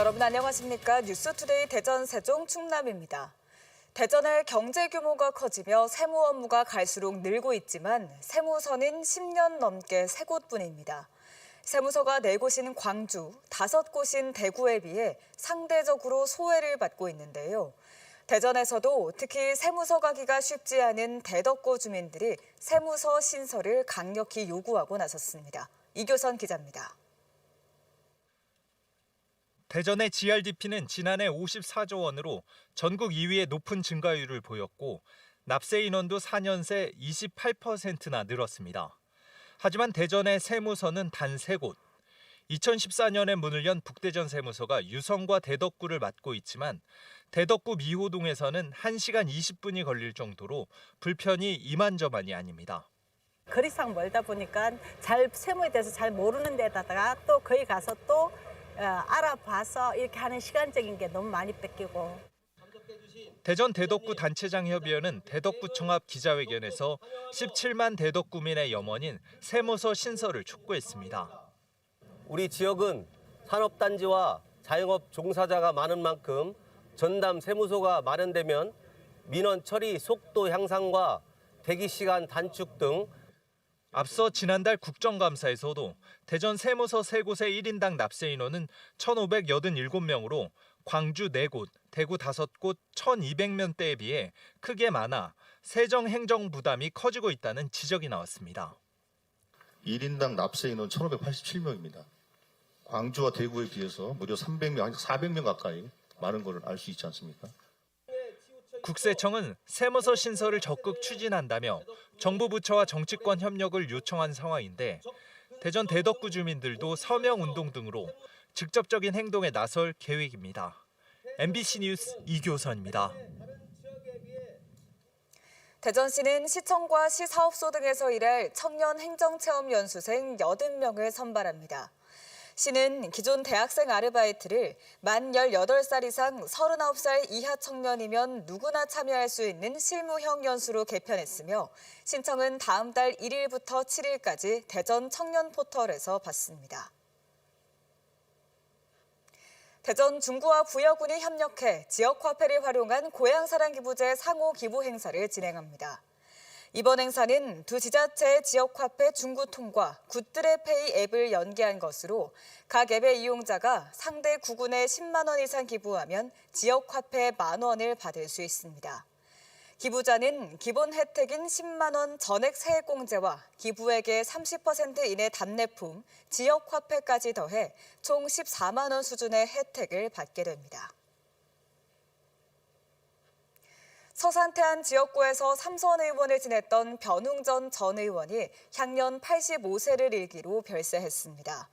여러분 안녕하십니까? 뉴스투데이 대전 세종 충남입니다. 대전의 경제 규모가 커지며 세무 업무가 갈수록 늘고 있지만 세무서는 10년 넘게 세 곳뿐입니다. 세무서가 네 곳인 광주, 다섯 곳인 대구에 비해 상대적으로 소외를 받고 있는데요. 대전에서도 특히 세무서 가기가 쉽지 않은 대덕고 주민들이 세무서 신설을 강력히 요구하고 나섰습니다. 이교선 기자입니다. 대전의 GRDP는 지난해 54조 원으로 전국 2위의 높은 증가율을 보였고 납세 인원도 4년 새 28%나 늘었습니다. 하지만 대전의 세무서는 단 3곳. 2014년에 문을 연 북대전 세무서가 유성과 대덕구를 맡고 있지만 대덕구 미호동에서는 1시간 20분이 걸릴 정도로 불편이 이만저만이 아닙니다. 거리상 멀다 보니까 잘 세무에 대해서 잘 모르는 데다가 또 거기 가서 또 어, 알아봐서 이렇게 하는 시간적인 게 너무 많이 뺏기고 대전 대덕구 단체장 협의회는 대덕구청 앞 기자회견에서 17만 대덕구민의 염원인 세무서 신설을 촉구했습니다. 우리 지역은 산업단지와 자영업 종사자가 많은 만큼 전담 세무소가 마련되면 민원 처리 속도 향상과 대기 시간 단축 등 앞서 지난달 국정감사에서도 대전 세무서 세 곳의 1인당 납세 인원은 1,587명으로 광주 4곳, 대구 5곳 1,200명대에 비해 크게 많아 세정 행정 부담이 커지고 있다는 지적이 나왔습니다. 1인당 납세 인원 1,587명입니다. 광주와 대구에 비해서 무려 300명, 400명 가까이 많은 것을 알 수 있지 않습니까? 국세청은 세무서 신설을 적극 추진한다며 정부 부처와 정치권 협력을 요청한 상황인데 대전 대덕구 주민들도 서명 운동 등으로 직접적인 행동에 나설 계획입니다. MBC 뉴스 이교선입니다. 대전시는 시청과 시사업소 등에서 일할 청년 행정체험 연수생 80명을 선발합니다. 시는 기존 대학생 아르바이트를 만 18살 이상 39살 이하 청년이면 누구나 참여할 수 있는 실무형 연수로 개편했으며 신청은 다음 달 1일부터 7일까지 대전 청년 포털에서 받습니다. 대전 중구와 부여군이 협력해 지역 화폐를 활용한 고향사랑 기부제 상호 기부 행사를 진행합니다. 이번 행사는 두 지자체의 지역화폐 중구통과 굿드레페이 앱을 연계한 것으로 각 앱의 이용자가 상대 구군에 10만 원 이상 기부하면 지역화폐 만 원을 받을 수 있습니다. 기부자는 기본 혜택인 10만 원 전액 세액공제와 기부액의 30% 이내 답례품, 지역화폐까지 더해 총 14만 원 수준의 혜택을 받게 됩니다. 서산태안 지역구에서 삼선 의원을 지냈던 변웅전 전 의원이 향년 85세를 일기로 별세했습니다.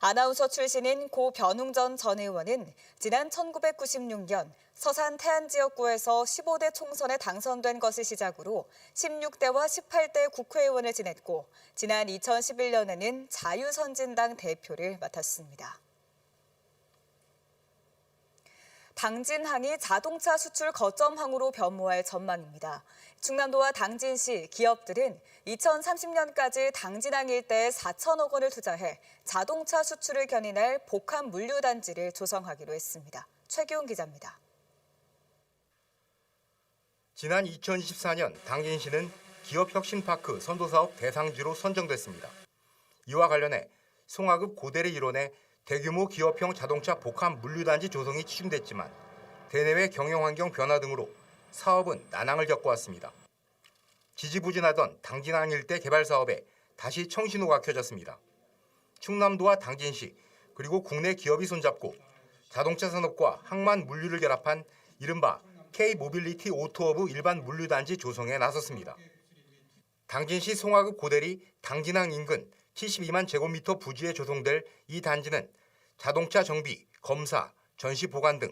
아나운서 출신인 고 변웅전 전 의원은 지난 1996년 서산 태안 지역구에서 15대 총선에 당선된 것을 시작으로 16대와 18대 국회의원을 지냈고 지난 2011년에는 자유선진당 대표를 맡았습니다. 당진항이 자동차 수출 거점항으로 변모할 전망입니다. 충남도와 당진시 기업들은 2030년까지 당진항 일대에 4천억 원을 투자해 자동차 수출을 견인할 복합 물류단지를 조성하기로 했습니다. 최기훈 기자입니다. 지난 2024년 당진시는 기업혁신파크 선도사업 대상지로 선정됐습니다. 이와 관련해 송화급 고대리 일원의 대규모 기업형 자동차 복합 물류단지 조성이 추진됐지만 대내외 경영 환경 변화 등으로 사업은 난항을 겪고 왔습니다. 지지부진하던 당진항 일대 개발 사업에 다시 청신호가 켜졌습니다. 충남도와 당진시 그리고 국내 기업이 손잡고 자동차 산업과 항만 물류를 결합한 이른바 K-모빌리티 오토허브 일반 물류단지 조성에 나섰습니다. 당진시 송화급 고대리 당진항 인근 72만 제곱미터 부지에 조성될 이 단지는 자동차 정비, 검사, 전시 보관 등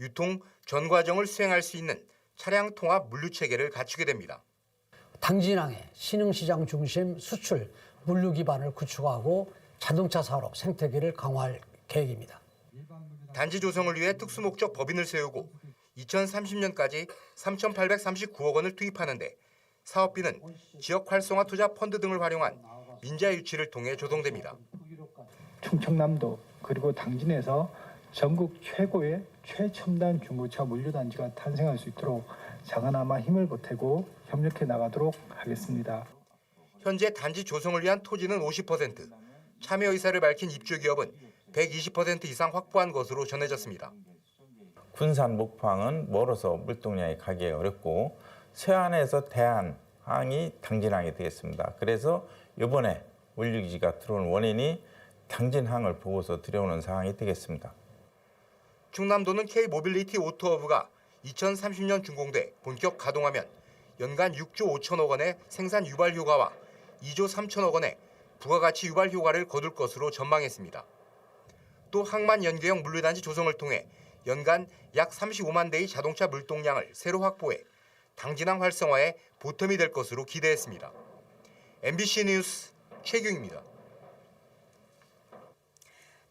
유통 전 과정을 수행할 수 있는 차량 통합 물류 체계를 갖추게 됩니다. 당진항의 신흥시장 중심 수출 물류 기반을 구축하고 자동차 산업 생태계를 강화할 계획입니다. 단지 조성을 위해 특수목적 법인을 세우고 2030년까지 3,839억 원을 투입하는데 사업비는 지역 활성화 투자 펀드 등을 활용한 민자 유치를 통해 조성됩니다. 충청남도 그리고 당진에서 전국 최고의 최첨단 중고차 물류단지가 탄생할 수 있도록 장하나마 힘을 보태고 협력해 나가도록 하겠습니다. 현재 단지 조성을 위한 토지는 50%, 참여 의사를 밝힌 입주 기업은 120% 이상 확보한 것으로 전해졌습니다. 군산 목포항은 멀어서 물동량이 가기 어렵고 서해안에서 대한항이 당진항이 되겠습니다. 그래서 이번에 물류기지가 들어오는 원인이 당진항을 보고서 들여오는 상황이 되겠습니다. 충남도는 K 모빌리티 오토허브가 2030년 준공돼 본격 가동하면 연간 6조 5천억 원의 생산 유발 효과와 2조 3천억 원의 부가가치 유발 효과를 거둘 것으로 전망했습니다. 또 항만 연계형 물류단지 조성을 통해 연간 약 35만 대의 자동차 물동량을 새로 확보해 당진항 활성화에 보탬이 될 것으로 기대했습니다. MBC 뉴스 최규입니다.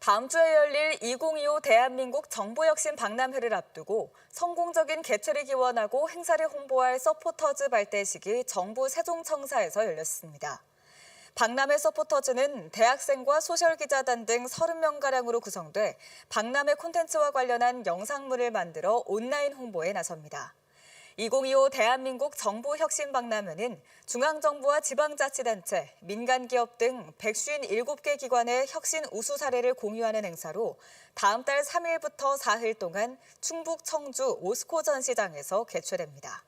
다음 주에 열릴 2025 대한민국 정부혁신 박람회를 앞두고 성공적인 개최를 기원하고 행사를 홍보할 서포터즈 발대식이 정부 세종청사에서 열렸습니다. 박람회 서포터즈는 대학생과 소셜기자단 등 30명가량으로 구성돼 박람회 콘텐츠와 관련한 영상물을 만들어 온라인 홍보에 나섭니다. 2025 대한민국 정부혁신박람회는 중앙정부와 지방자치단체, 민간기업 등 157개 기관의 혁신 우수 사례를 공유하는 행사로 다음 달 3일부터 4일 동안 충북 청주 오스코 전시장에서 개최됩니다.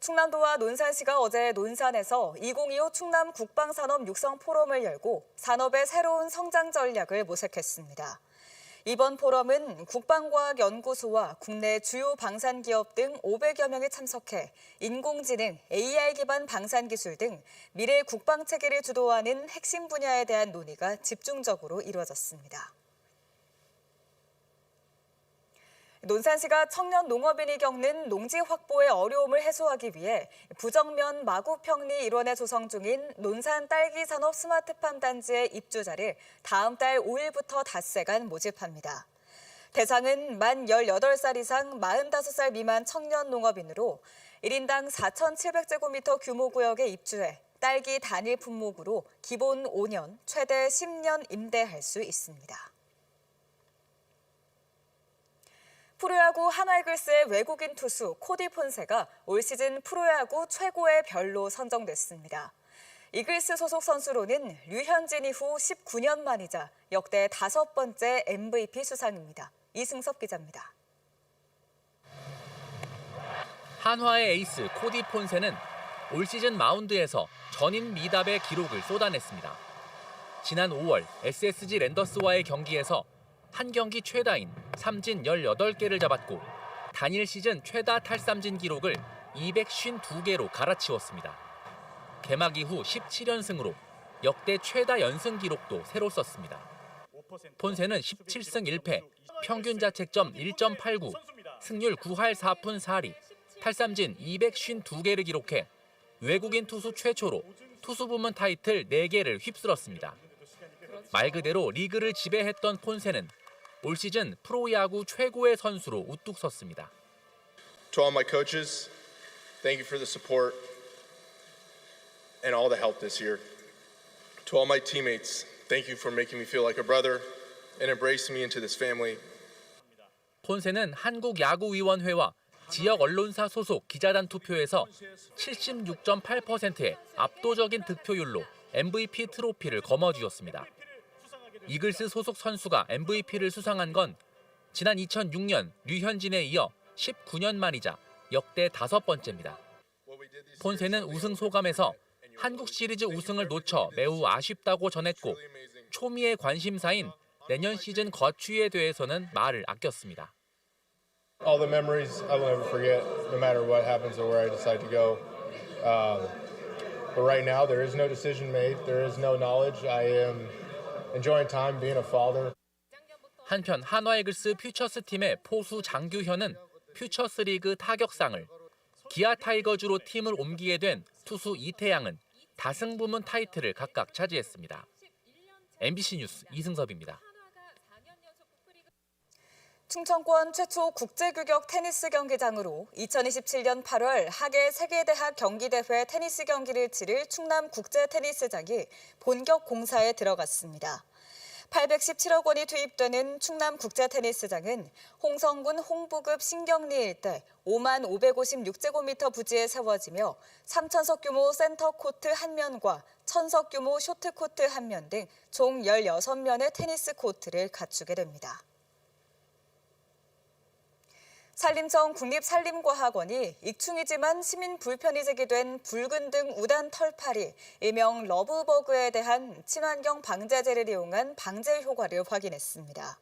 충남도와 논산시가 어제 논산에서 2025 충남 국방산업 육성 포럼을 열고 산업의 새로운 성장 전략을 모색했습니다. 이번 포럼은 국방과학연구소와 국내 주요 방산 기업 등 500여 명이 참석해 인공지능, AI 기반 방산 기술 등 미래 국방 체계를 주도하는 핵심 분야에 대한 논의가 집중적으로 이루어졌습니다. 논산시가 청년 농업인이 겪는 농지 확보의 어려움을 해소하기 위해 부정면 마구평리 일원에 조성 중인 논산 딸기 산업 스마트팜 단지의 입주자를 다음 달 5일부터 닷새간 모집합니다. 대상은 만 18살 이상 45살 미만 청년 농업인으로 1인당 4,700제곱미터 규모 구역에 입주해 딸기 단일 품목으로 기본 5년, 최대 10년 임대할 수 있습니다. 프로야구 한화이글스의 외국인 투수 코디 폰세가 올 시즌 프로야구 최고의 별로 선정됐습니다. 이글스 소속 선수로는 류현진 이후 19년 만이자 역대 다섯 번째 MVP 수상입니다. 이승섭 기자입니다. 한화의 에이스 코디 폰세는 올 시즌 마운드에서 전인 미답의 기록을 쏟아냈습니다. 지난 5월 SSG 랜더스와의 경기에서 한 경기 최다인 삼진 18개를 잡았고 단일 시즌 최다 탈삼진 기록을 252개로 갈아치웠습니다. 개막 이후 17연승으로 역대 최다 연승 기록도 새로 썼습니다. 폰세는 17승 1패, 평균 자책점 1.89, 승률 9할 4푼 4리, 탈삼진 252개를 기록해 외국인 투수 최초로 투수 부문 타이틀 4개를 휩쓸었습니다. 말 그대로 리그를 지배했던 폰세는 올 시즌 프로야구 최고의 선수로 우뚝 섰습니다. To all my coaches, thank you for the support and all the help this year. To all my teammates, thank you for making me feel like a brother and embracing me into this family. 폰세는 한국야구위원회와 지역 언론사 소속 기자단 투표에서 76.8%의 압도적인 득표율로 MVP 트로피를 거머쥐었습니다. 이글스 소속 선수가 MVP를 수상한 건 지난 2006년 류현진에 이어 19년 만이자 역대 다섯 번째입니다. 폰세는 우승 소감에서 한국 시리즈 우승을 놓쳐 매우 아쉽다고 전했고 초미의 관심사인 내년 시즌 거취에 대해서는 말을 아꼈습니다. All the memories I will never forget, no matter what happens or where I decide to go. Um, but right now, there is no decision made. There is no knowledge. I am enjoying time being a father. 한편 한화이글스 퓨처스 팀의 포수 장규현은 퓨처스 리그 타격상을, 기아 타이거즈로 팀을 옮기게 된 투수 이태양은 다승 부문 타이틀을 각각 차지했습니다. MBC 뉴스 이승섭입니다. 충청권 최초 국제규격 테니스 경기장으로 2027년 8월 하계 세계대학 경기대회 테니스 경기를 치를 충남 국제테니스장이 본격 공사에 들어갔습니다. 817억 원이 투입되는 충남 국제테니스장은 홍성군 홍부급 신경리 일대 5만 556제곱미터 부지에 세워지며 3천석 규모 센터 코트 한 면과 1천석 규모 쇼트 코트 한면 등 총 16면의 테니스 코트를 갖추게 됩니다. 산림청 국립산림과학원이 익충이지만 시민 불편이 제기된 붉은 등 우단 털파리, 일명 러브버그에 대한 친환경 방제제를 이용한 방제 효과를 확인했습니다.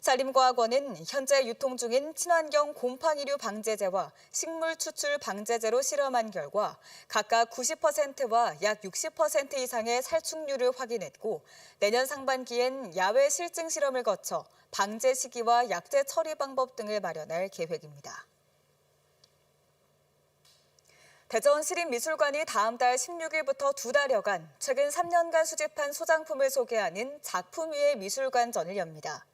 산림과학원은 현재 유통 중인 친환경 곰팡이류 방제제와 식물 추출 방제제로 실험한 결과 각각 90%와 약 60% 이상의 살충률을 확인했고 내년 상반기엔 야외 실증 실험을 거쳐 방제 시기와 약제 처리 방법 등을 마련할 계획입니다. 대전 시립미술관이 다음 달 16일부터 두 달여간 최근 3년간 수집한 소장품을 소개하는 작품 위의 미술관전을 엽니다.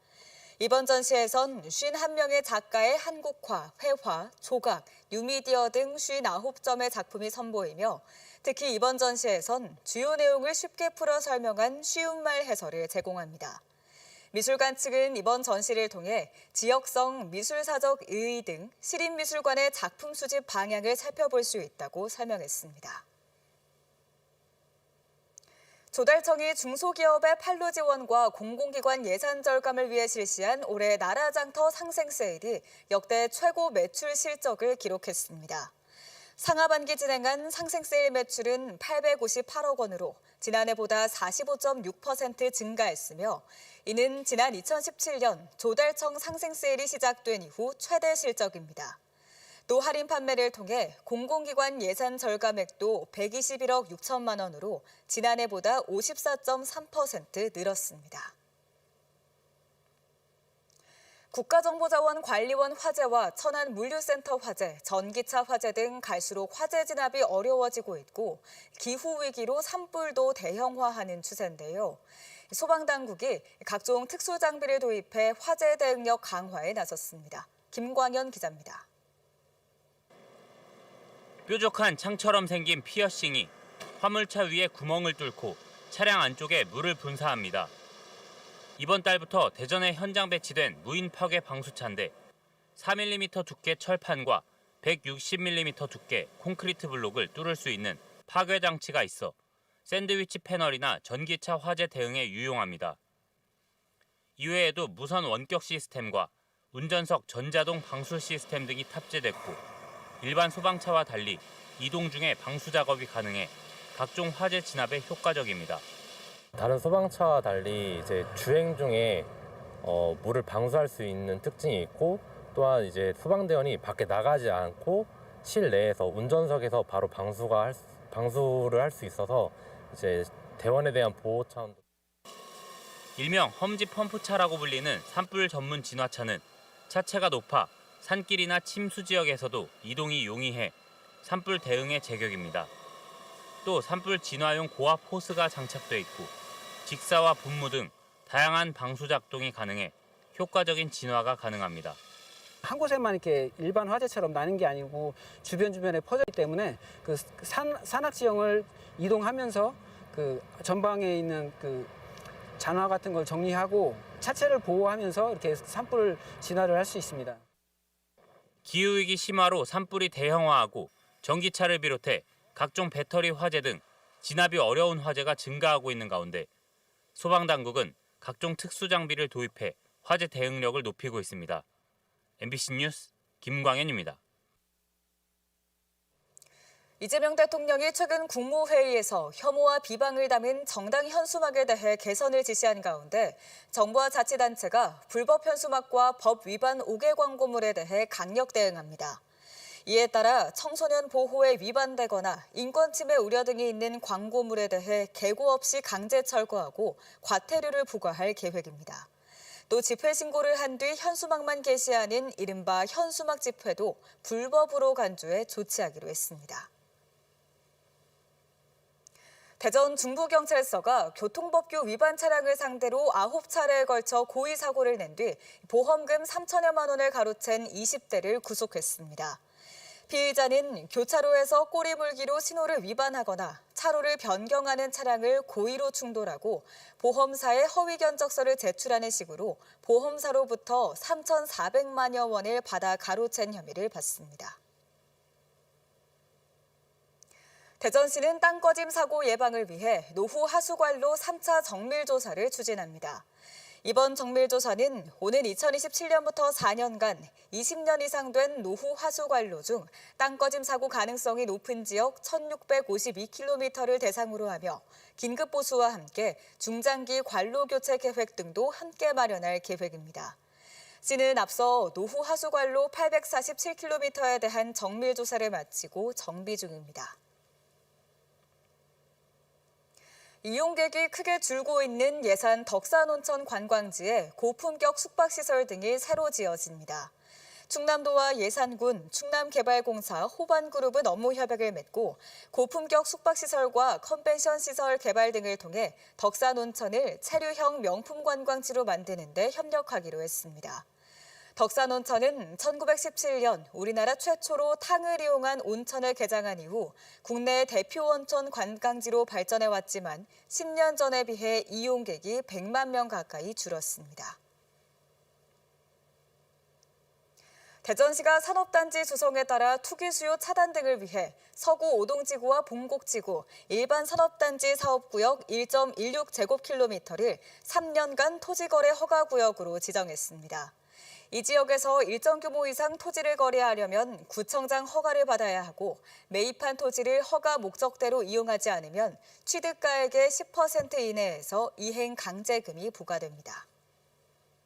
이번 전시에선 51명의 작가의 한국화, 회화, 조각, 뉴미디어 등 59점의 작품이 선보이며 특히 이번 전시에선 주요 내용을 쉽게 풀어 설명한 쉬운 말 해설을 제공합니다. 미술관 측은 이번 전시를 통해 지역성 미술사적 의의 등 시립미술관의 작품 수집 방향을 살펴볼 수 있다고 설명했습니다. 조달청이 중소기업의 판로 지원과 공공기관 예산 절감을 위해 실시한 올해 나라장터 상생 세일이 역대 최고 매출 실적을 기록했습니다. 상하반기 진행한 상생 세일 매출은 858억 원으로 지난해보다 45.6% 증가했으며 이는 지난 2017년 조달청 상생 세일이 시작된 이후 최대 실적입니다. 또 할인 판매를 통해 공공기관 예산 절감액도 121억 6천만 원으로 지난해보다 54.3% 늘었습니다. 국가정보자원 관리원 화재와 천안 물류센터 화재, 전기차 화재 등 갈수록 화재 진압이 어려워지고 있고 기후 위기로 산불도 대형화하는 추세인데요. 소방당국이 각종 특수 장비를 도입해 화재 대응력 강화에 나섰습니다. 김광현 기자입니다. 뾰족한 창처럼 생긴 피어싱이 화물차 위에 구멍을 뚫고 차량 안쪽에 물을 분사합니다. 이번 달부터 대전에 현장 배치된 무인 파괴 방수차인데 4mm 두께 철판과 160mm 두께 콘크리트 블록을 뚫을 수 있는 파괴 장치가 있어 샌드위치 패널이나 전기차 화재 대응에 유용합니다. 이외에도 무선 원격 시스템과 운전석 전자동 방수 시스템 등이 탑재됐고 일반 소방차와 달리 이동 중에 방수 작업이 가능해 각종 화재 진압에 효과적입니다. 다른 소방차와 달리 이제 주행 중에 어, 물을 방수할 수 있는 특징이 있고 또한 이제 소방대원이 밖에 나가지 않고 실내에서 운전석에서 바로 방수가 할 수- 방수를 할 수 있어서 이제 대원에 대한 보호 차원도 일명 험지 펌프차라고 불리는 산불 전문 진화차는 차체가 높아 산길이나 침수 지역에서도 이동이 용이해 산불 대응에 제격입니다. 또 산불 진화용 고압 호스가 장착돼 있고 직사와 분무 등 다양한 방수 작동이 가능해 효과적인 진화가 가능합니다. 한 곳에만 이렇게 일반 화재처럼 나는 게 아니고 주변 주변에 퍼져 있기 때문에 그 산, 산악 지형을 이동하면서 그 전방에 있는 그 잔화 같은 걸 정리하고 차체를 보호하면서 이렇게 산불 진화를 할 수 있습니다. 기후 위기 심화로 산불이 대형화하고 전기차를 비롯해 각종 배터리 화재 등 진압이 어려운 화재가 증가하고 있는 가운데 소방당국은 각종 특수 장비를 도입해 화재 대응력을 높이고 있습니다. MBC 뉴스 김광현입니다. 이재명 대통령이 최근 국무회의에서 혐오와 비방을 담은 정당 현수막에 대해 개선을 지시한 가운데 정부와 자치단체가 불법 현수막과 법 위반 5개 광고물에 대해 강력 대응합니다. 이에 따라 청소년 보호에 위반되거나 인권 침해 우려 등이 있는 광고물에 대해 개고 없이 강제 철거하고 과태료를 부과할 계획입니다. 또 집회 신고를 한 뒤 현수막만 게시하는 이른바 현수막 집회도 불법으로 간주해 조치하기로 했습니다. 대전 중부경찰서가 교통법규 위반 차량을 상대로 9차례에 걸쳐 고의 사고를 낸 뒤 보험금 3천여만 원을 가로챈 20대를 구속했습니다. 피의자는 교차로에서 꼬리물기로 신호를 위반하거나 차로를 변경하는 차량을 고의로 충돌하고 보험사에 허위 견적서를 제출하는 식으로 보험사로부터 3,400만여 원을 받아 가로챈 혐의를 받습니다. 대전시는 땅꺼짐 사고 예방을 위해 노후 하수관로 3차 정밀 조사를 추진합니다. 이번 정밀 조사는 오는 2027년부터 4년간 20년 이상 된 노후 하수 관로 중 땅꺼짐 사고 가능성이 높은 지역 1,652km를 대상으로 하며 긴급 보수와 함께 중장기 관로 교체 계획 등도 함께 마련할 계획입니다. 시는 앞서 노후 하수관로 847km에 대한 정밀 조사를 마치고 정비 중입니다. 이용객이 크게 줄고 있는 예산 덕산온천 관광지에 고품격 숙박시설 등이 새로 지어집니다. 충남도와 예산군, 충남개발공사, 호반그룹은 업무 협약을 맺고 고품격 숙박시설과 컨벤션 시설 개발 등을 통해 덕산온천을 체류형 명품 관광지로 만드는 데 협력하기로 했습니다. 덕산 온천은 1917년 우리나라 최초로 탕을 이용한 온천을 개장한 이후 국내 대표 온천 관광지로 발전해 왔지만 10년 전에 비해 이용객이 100만 명 가까이 줄었습니다. 대전시가 산업단지 조성에 따라 투기 수요 차단 등을 위해 서구 오동지구와 봉곡지구 일반 산업단지 사업구역 1.16제곱킬로미터를 3년간 토지거래 허가구역으로 지정했습니다. 이 지역에서 일정 규모 이상 토지를 거래하려면 구청장 허가를 받아야 하고 매입한 토지를 허가 목적대로 이용하지 않으면 취득가액의 10% 이내에서 이행 강제금이 부과됩니다.